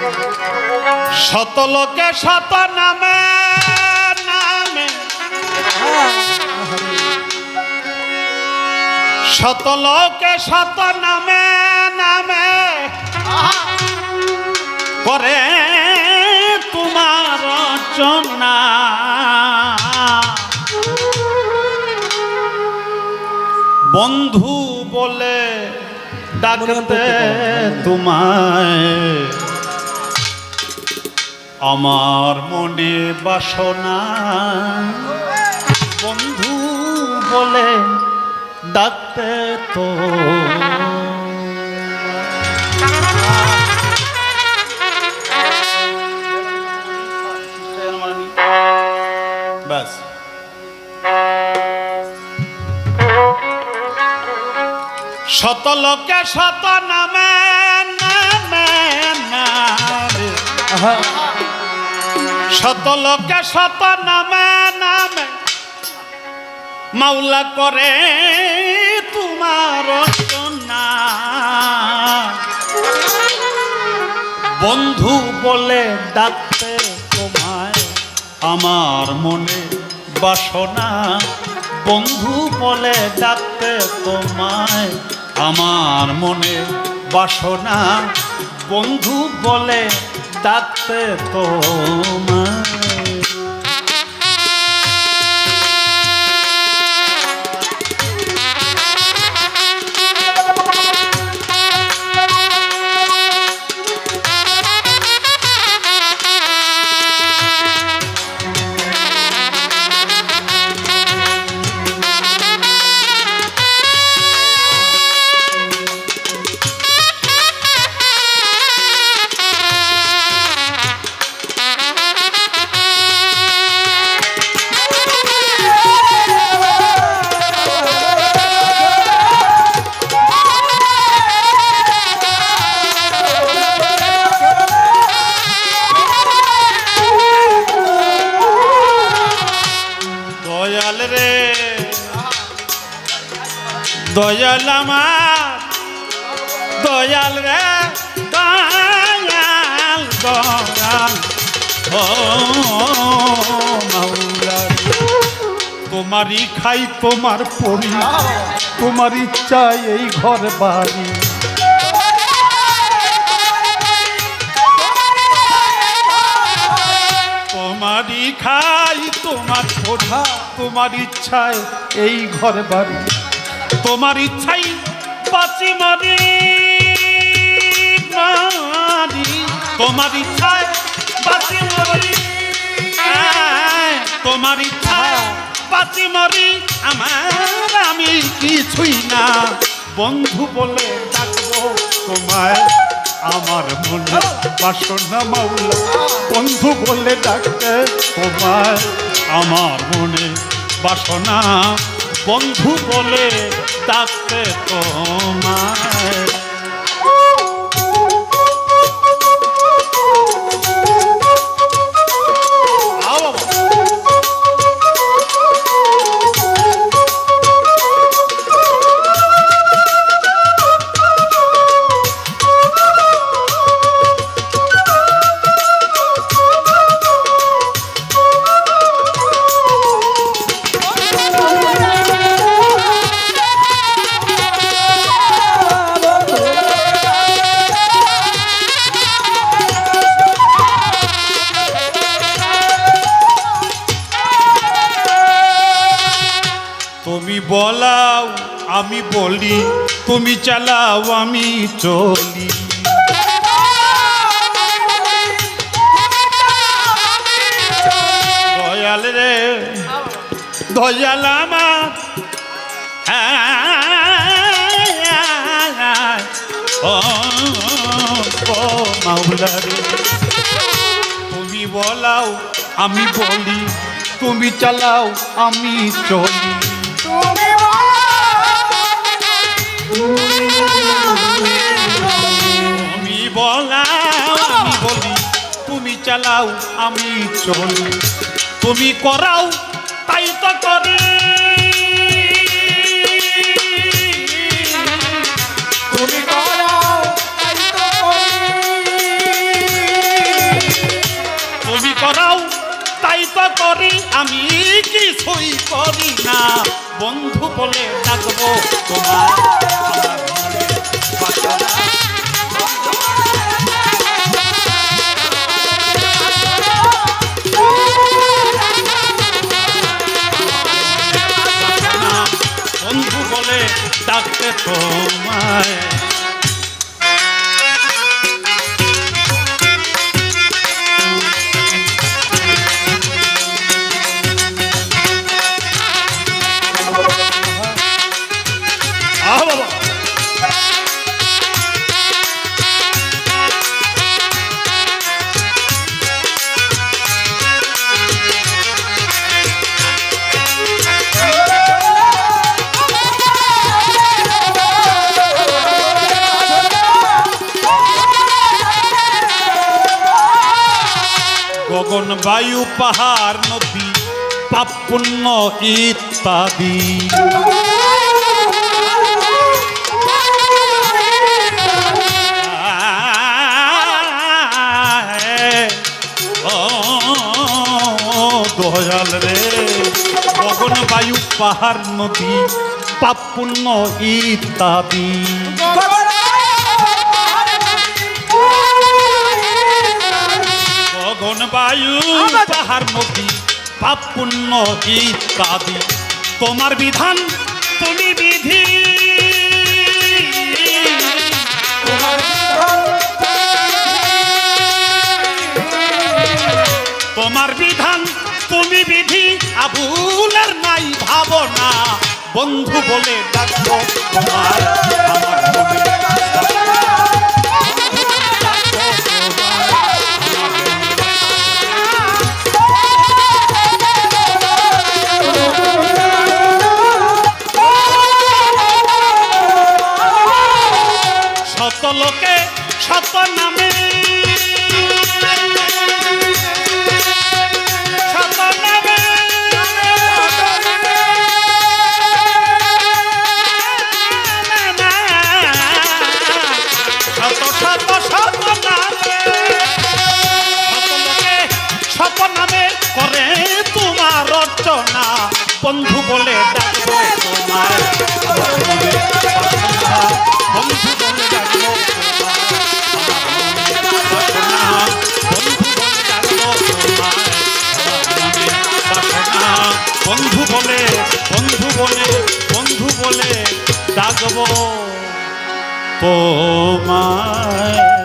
শত লোকে শত নামে নামে। শত লোকে শত নামে নামে। করে তোমার রচনা। বন্ধু বলে ডাকতে তোমায়। আমার মনে বাসনা। বন্ধু বলে ডাকতে তো। ব্যাস। শত লোকে শত নামে নামে। নামে শত লোকে শত নামে নামে। মাওলা করে তোমার বন্ধু বলে ডাকতে তোমায় আমার মনে বাসনা। বন্ধু বলে ডাকতে তোমায় আমার মনে বাসনা। বন্ধু বলে ডাকতে তোমায় দয়াল আমার, দয়াল রে, দয়াল দয়াল। ও মাওলা। তোমারই খাই, তোমার পরি, তোমার ইচ্ছায় এই ঘর বাড়ি। তোমারই খাই, তোমার পড়া তোমার ইচ্ছায় এই ঘর বাড়ি। তোমার ইচ্ছাই বাঁচি মারি মারি তোমার ইচ্ছায় বাঁচি মারি আয়, তোমার ইচ্ছায় বাঁচি মারি আমার আমি কিছুই না। বন্ধু বলে ডাকবো তোমায় আমার মনে বাসনা মাওলা। বন্ধু বলে ডাকতে তোমায় আমার মনে বাসনা। বন্ধু বলে ডাকতে তোমায় বলাও, আমি বলি, তুমি চালাও, আমি চলি। দয়াল রে, দয়াল আমার। তুমি বলাও, আমি বলি, তুমি চালাও, আমি চলি। তুমি বলা বলি, তুমি চালাও, আমি চলি। তুমি করাও, তাই তো করি। তুমি করাও তুমি করাও, তাই তো করি, আমি কি কিছুই করি না। বন্ধু বলে ডাকবো তোমার তোমায়। বাবা। গগন বায়ু পাহাড় নদী পাপ পুণ্য ইত্যাদি। বায়ু পাহাড় নদী পাপ পুণ্য ইত্যাদি গগন বায়ু পাহাড় নদী পাপ পুণ্য ইত্যাদি তোমার বিধান তুমি বিধি। নাই ভাবনা বন্ধু বলে ডাকবো তোমার আমার লোকে শত নামে বন্ধু বলে বন্ধু বলে ডাকবো তোমায়